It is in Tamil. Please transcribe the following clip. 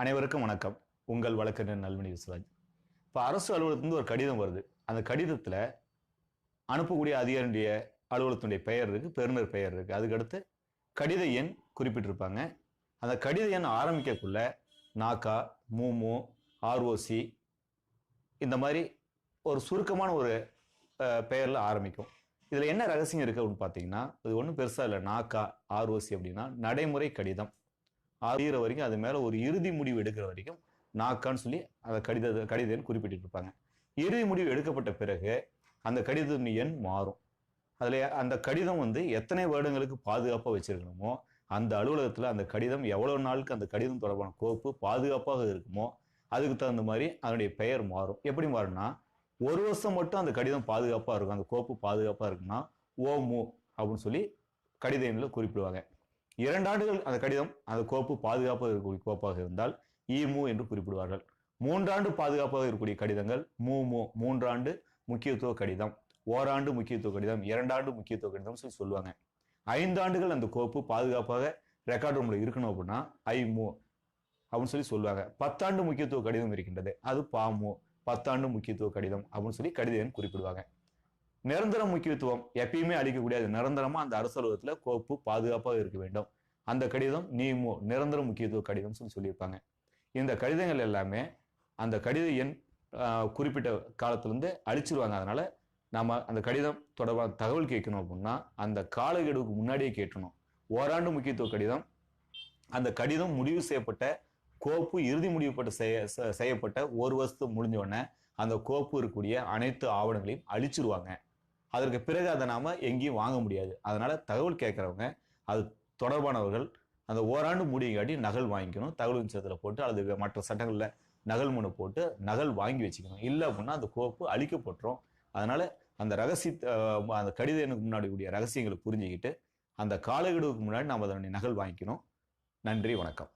அனைவருக்கும் வணக்கம். உங்கள் வழக்கறிஞர் நல்மணி விஸ்வராஜ். இப்போ அரசு அலுவலகத்துலேருந்து ஒரு கடிதம் வருது. அந்த கடிதத்தில் அனுப்பக்கூடிய அதிகாரியுடைய அலுவலகத்தினுடைய பெயர் இருக்குது பெருநர் பெயர் இருக்குது அதுக்கடுத்து கடித எண் குறிப்பிட்டிருப்பாங்க. அந்த கடித எண் ஆரம்பிக்கக்குள்ள நாக்கா மூமு ஆர்ஓசி இந்த மாதிரி ஒரு சுருக்கமான ஒரு பெயரில் ஆரம்பிக்கும். இதில் என்ன ரகசியம் இருக்குது அப்படின்னு பார்த்தீங்கன்னா இது ஒன்றும் பெருசாக இல்லை. நாக்கா ஆர்ஓசி அப்படின்னா நடைமுறை கடிதம். அறிகிற வரைக்கும் அது மேலே ஒரு இறுதி முடிவு எடுக்கிற வரைக்கும் நாக்கான்னு சொல்லி அந்த கடித கடித எண் குறிப்பிட்டிருப்பாங்க. இறுதி முடிவு எடுக்கப்பட்ட பிறகு அந்த கடிதம் எண் மாறும். அதில் அந்த கடிதம் வந்து எத்தனை வருடங்களுக்கு பாதுகாப்பாக வச்சிருக்கணுமோ அந்த அலுவலகத்தில் அந்த கடிதம் எவ்வளோ நாளுக்கு அந்த கடிதம் தொடர்பான கோப்பு பாதுகாப்பாக இருக்குமோ அதுக்கு தகுந்த மாதிரி அதனுடைய பெயர் மாறும். எப்படி மாறும்னா ஒரு வருஷம் மட்டும் அந்த கடிதம் பாதுகாப்பாக இருக்கும். அந்த கோப்பு பாதுகாப்பாக இருக்குன்னா ஓமு அப்படின்னு சொல்லி கடித எண்ணில் குறிப்பிடுவாங்க. இரண்டு ஆண்டுகள் அந்த கடிதம் அந்த கோப்பு பாதுகாப்பாக இருக்கக்கூடிய கோப்பாக இருந்தால் இமு என்று குறிப்பிடுவார்கள். மூன்றாண்டு பாதுகாப்பாக இருக்கக்கூடிய கடிதங்கள் மூமு மூன்றாண்டு முக்கியத்துவ கடிதம் ஓராண்டு முக்கியத்துவ கடிதம் இரண்டாண்டு முக்கியத்துவ கடிதம் சொல்லி சொல்லுவாங்க. ஐந்து ஆண்டுகள் அந்த கோப்பு பாதுகாப்பாக ரெக்கார்ட் ரூம்ல இருக்கணும் அப்படின்னா ஐமு அப்படின்னு சொல்லி சொல்லுவாங்க. பத்தாண்டு முக்கியத்துவ கடிதம் இருக்கின்றது. அது பாமு பத்தாண்டு முக்கியத்துவ கடிதம் அப்படின்னு சொல்லி கடிதம் குறிப்பிடுவாங்க. நிரந்தர முக்கியத்துவம் எப்பயுமே அளிக்கக்கூடிய அது நிரந்தரமா அந்த அரசு கோப்பு பாதுகாப்பாக இருக்க வேண்டும். அந்த கடிதம் நீமோ நிரந்தர முக்கியத்துவ கடிதம் சொல்லி சொல்லியிருப்பாங்க. இந்த கடிதங்கள் எல்லாமே அந்த கடித எண் குறிப்பிட்ட காலத்திலிருந்து அழிச்சிருவாங்க. அதனால நம்ம அந்த கடிதம் தொடர்பான தகவல் கேட்கணும் அப்படின்னா அந்த காலக்கெடுவுக்கு முன்னாடியே கேட்கணும் ஓராண்டு முக்கியத்துவ கடிதம். அந்த கடிதம் முடிவு செய்யப்பட்ட கோப்பு இறுதி முடிவுப்பட்ட செய்ய செய்யப்பட்ட ஒரு வருஷத்துக்கு முடிஞ்ச உடனே அந்த கோப்பு இருக்கக்கூடிய அனைத்து ஆவணங்களையும் அழிச்சிருவாங்க. அதற்கு பிறகு அதை நாம் எங்கேயும் வாங்க முடியாது. அதனால் தகவல் கேட்குறவங்க அது தொடர்பானவர்கள் அந்த ஓராண்டு முடியங்காட்டி நகல் வாங்கிக்கணும். தகவல் நிச்சயத்தில் போட்டு அல்லது மற்ற சட்டங்களில் நகல் மனு போட்டு நகல் வாங்கி வச்சுக்கணும். இல்லை அப்படின்னா அந்த கோப்பு அழிக்கப்பட்டுரும். அதனால் அந்த ரகசிய அந்த கடிதம் எனக்கு முன்னாடி கூடிய ரகசியங்களை புரிஞ்சுக்கிட்டு அந்த காலகெடுவுக்கு முன்னாடி நாம் அதனுடைய நகல் வாங்கிக்கணும். நன்றி வணக்கம்.